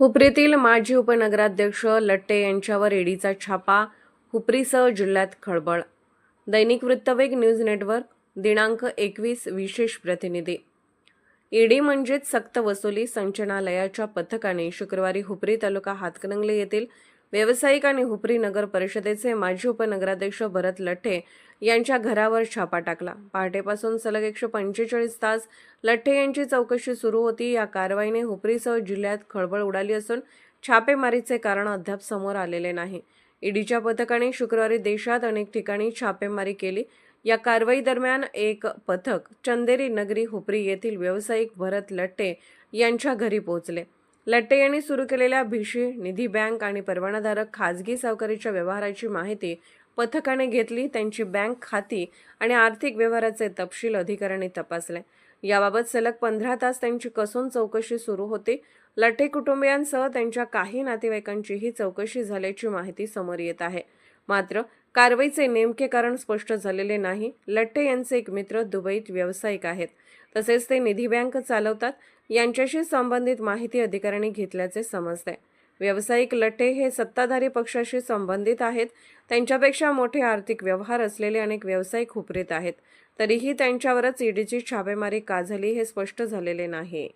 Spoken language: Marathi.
हुपरीतील माजी उपनगराध्यक्ष लट्टे यांच्यावर ईडीचा छापा हुपरीसह जिल्ह्यात खळबळ. दैनिक वृत्तवेग न्यूज नेटवर्क दिनांक एकवीस विशेष प्रतिनिधी. ईडी म्हणजेच सक्त वसुली संचनालयाच्या पथकाने शुक्रवारी हुपरी तालुका हातकणंगले येथील व्यावसायिक आणि हुपरी नगर परिषदेचे माजी उपनगराध्यक्ष भरत लठ्ठे यांच्या घरावर छापा टाकला. पहाटेपासून सलग एकशे पंचेचाळीस तास लठ्ठे यांची चौकशी सुरू होती. या कारवाईने हुपरीसह जिल्ह्यात खळबळ उडाली असून छापेमारीचे कारण अद्याप समोर आलेले नाही. ईडीच्या पथकाने शुक्रवारी देशात अनेक ठिकाणी छापेमारी केली. या कारवाई दरम्यान एक पथक चंदेरी नगरी हुपरी येथील व्यावसायिक भरत लट्टे यांच्या घरी पोहोचले. लट्टे यांनी सुरू केलेल्या भिशी निधी बँक आणि परवानाधारक खाजगी सावकारीच्या व्यवहाराची माहिती पथकाने घेतली. त्यांची बँक खाती आणि आर्थिक व्यवहाराचे तपशील अधिकाऱ्यांनी तपासले. याबाबत सलग पंधरा तास त्यांची कसून चौकशी सुरू होती. लठ्ठे कुटुंबियांसह त्यांच्या काही नातेवाईकांचीही चौकशी झाल्याची माहिती समोर येत आहे. मात्र कारवाईचे नेमके कारण स्पष्ट झालेले नाही. लट्टे यांचे एक मित्र दुबईत व्यावसायिक आहेत. तसेच ते निधी बँक चालवतात. यांच्याशी संबंधित माहिती अधिकाऱ्यांनी घेतल्याचे समजते. व्यावसायिक लट्टे हे सत्ताधारी पक्षाशी संबंधित आहेत. त्यांच्यापेक्षा मोठे आर्थिक व्यवहार असलेले अनेक व्यावसायिक हुपरीत आहेत. तरीही त्यांच्यावरच ईडीची छापेमारी का झाली हे स्पष्ट झालेले नाही.